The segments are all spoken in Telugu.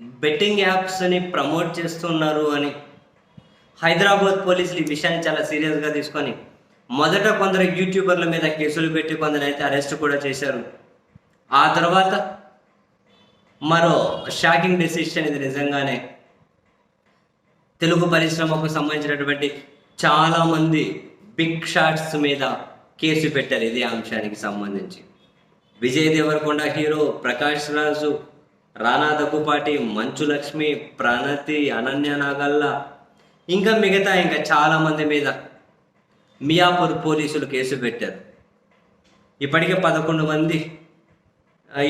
బెట్టింగ్ యాప్స్ని ప్రమోట్ చేస్తున్నారు అని హైదరాబాద్ పోలీసులు ఈ విషయాన్ని చాలా సీరియస్గా తీసుకొని మొదట కొందరు యూట్యూబర్ల మీద కేసులు పెట్టి కొందరు అయితే అరెస్ట్ కూడా చేశారు. ఆ తర్వాత మరో షాకింగ్ డెసిషన్ ఇది నిజంగానే. తెలుగు పరిశ్రమకు సంబంధించినటువంటి చాలామంది బిగ్ షాట్స్ మీద కేసు పెట్టారు ఇదే అంశానికి సంబంధించి. విజయ్ దేవరకొండ హీరో ప్రకాష్ రాజు రానా దగ్గుపాటి మంచు లక్ష్మి ప్రణతి అనన్య నాగల్ల ఇంకా మిగతా ఇంకా చాలామంది మీద మియాపూర్ పోలీసులు కేసు పెట్టారు. ఇప్పటికే పదకొండు మంది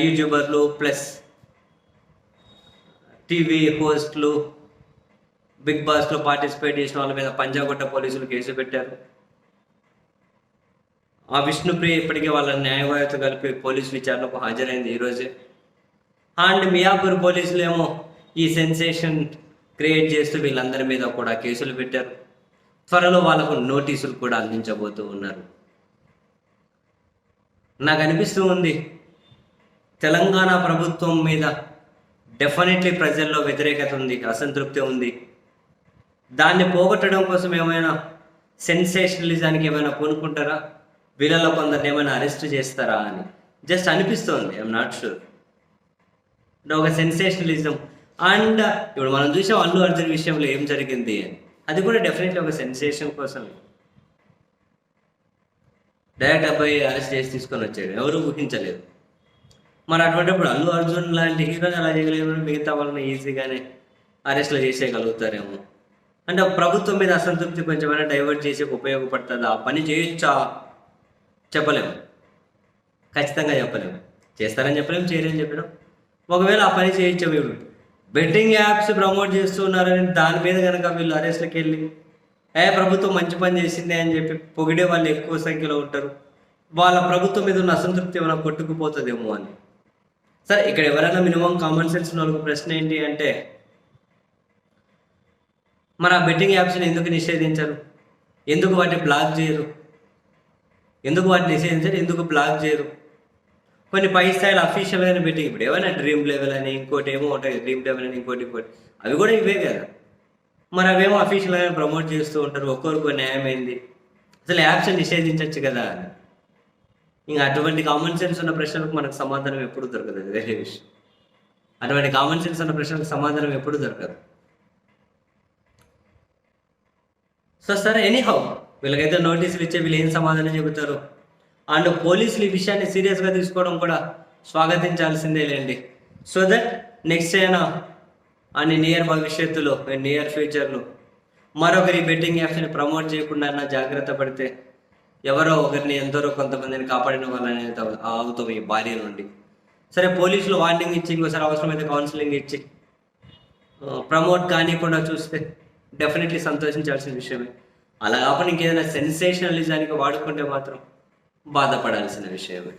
యూట్యూబర్లు ప్లస్ టీవీ హోస్ట్లు బిగ్ బాస్లో పార్టిసిపేట్ చేసిన వాళ్ళ మీద పంజాగుట్ట పోలీసులు కేసు పెట్టారు. ఆ విష్ణుప్రియ ఇప్పటికే వాళ్ళ న్యాయవాదితో కలిపి పోలీసు విచారణకు హాజరైంది ఈరోజే. అండ్ మియాపూర్ పోలీసులు ఏమో ఈ సెన్సేషన్ క్రియేట్ చేస్తూ వీళ్ళందరి మీద కూడా కేసులు పెట్టారు. త్వరలో వాళ్ళకు నోటీసులు కూడా అందించబోతూ ఉన్నారు. నాకు అనిపిస్తూ ఉంది తెలంగాణ ప్రభుత్వం మీద డెఫినెట్లీ ప్రజల్లో వ్యతిరేకత ఉంది అసంతృప్తి ఉంది. దాన్ని పోగొట్టడం కోసం ఏమైనా సెన్సేషనలిజానికి ఏమైనా పూనుకుంటారా వీళ్ళలో కొందరిని ఏమైనా అరెస్ట్ చేస్తారా అని. జస్ట్ అనిపిస్తోంది ఐఎమ్ నాట్ షూర్ ఒక సెన్సేషనలిజం అండ్ ఇప్పుడు మనం చూసాం అల్లు అర్జున్ విషయంలో ఏం జరిగింది అని. అది కూడా డెఫినెట్లీ ఒక సెన్సేషన్ కోసం. డైరెక్ట్ అబ్బాయి అరెస్ట్ చేసి తీసుకొని వచ్చాడు. ఎవరు ఊహించలేదు. మరి అటువంటిప్పుడు అల్లు అర్జున్ లాంటి హీరోని అలా చేయగలిగిన మిగతా వాళ్ళని ఈజీగానే అరెస్ట్లో చేసేయగలుగుతారేమో. అంటే ప్రభుత్వం మీద అసంతృప్తి కొంచెమైనా డైవర్ట్ చేసి ఉపయోగపడుతుందా? ఆ పని చేయొచ్చా? చెప్పలేము. ఖచ్చితంగా చెప్పలేము. చేస్తారని చెప్పలేము చేయరని చెప్పలేము. ఒకవేళ ఆ పని చేయొచ్చు వీళ్ళు బెట్టింగ్ యాప్స్ ప్రమోట్ చేస్తున్నారని దాని మీద కనుక వీళ్ళు అరెస్ట్కి వెళ్ళి ఏ ప్రభుత్వం మంచి పని చేసింది అని చెప్పి పొగిడే వాళ్ళు ఎక్కువ సంఖ్యలో ఉంటారు. వాళ్ళ ప్రభుత్వం మీద ఉన్న అసంతృప్తి ఏమైనా కొట్టుకుపోతుందేమో అని. సరే ఇక్కడ ఎవరైనా మినిమం కామన్ సెన్స్ ఉన్న వాళ్ళకి ప్రశ్న ఏంటి అంటే మరి ఆ బెట్టింగ్ యాప్స్ని ఎందుకు నిషేధించరు? ఎందుకు వాటిని బ్లాక్ చేయరు? ఎందుకు వాటిని నిషేధించరు? ఎందుకు బ్లాక్ చేయరు? కొన్ని పై స్థాయిలో అఫీషియల్గానే పెట్టి ఇప్పుడు ఏమైనా డ్రీమ్ లెవెల్ అని ఇంకోటి ఏమో ఉంటాయి. డ్రీమ్ లెవెల్ అని ఇంకోటి ఇంకోటి. అవి కూడా ఇవే కదా. మరి అవేమో అఫీషియల్గానే ప్రమోట్ చేస్తూ ఉంటారు. ఒక్కొక్కరికి న్యాయం అయింది అసలు యాప్స్ నిషేధించవచ్చు కదా ఇంకా అటువంటి కామన్ సెన్స్ ఉన్న ప్రశ్నలకు మనకు సమాధానం ఎప్పుడు దొరకదు. వేరే విషయం. అటువంటి కామన్ సెన్స్ ఉన్న ప్రశ్నలకు సమాధానం ఎప్పుడు దొరకదు. సో సరే ఎనీహౌ వీళ్ళకైతే నోటీసులు ఇచ్చే వీళ్ళు ఏం సమాధానం చెబుతారు? అండ్ పోలీసులు ఈ విషయాన్ని సీరియస్గా తీసుకోవడం కూడా స్వాగతించాల్సిందే లేండి. సో దట్ నెక్స్ట్ అయినా అని నియర్ భవిష్యత్తులో నియర్ ఫ్యూచర్లో మరొకరి బెట్టింగ్ యాప్స్ని ప్రమోట్ చేయకుండా అన్న జాగ్రత్త పడితే ఎవరో ఒకరిని ఎందరో కొంతమందిని కాపాడిన వాళ్ళని అవుతాం ఈ భార్య నుండి. సరే పోలీసులు వార్నింగ్ ఇచ్చి ఇంకోసారి అవసరమైతే కౌన్సిలింగ్ ఇచ్చి ప్రమోట్ కానివ్వకుండా చూస్తే డెఫినెట్లీ సంతోషించాల్సిన విషయమే. అలా కాకుండా ఇంకేదైనా సెన్సేషనలిజానికి వాడుకుంటే మాత్రం బాధపడాల్సిన విషయమే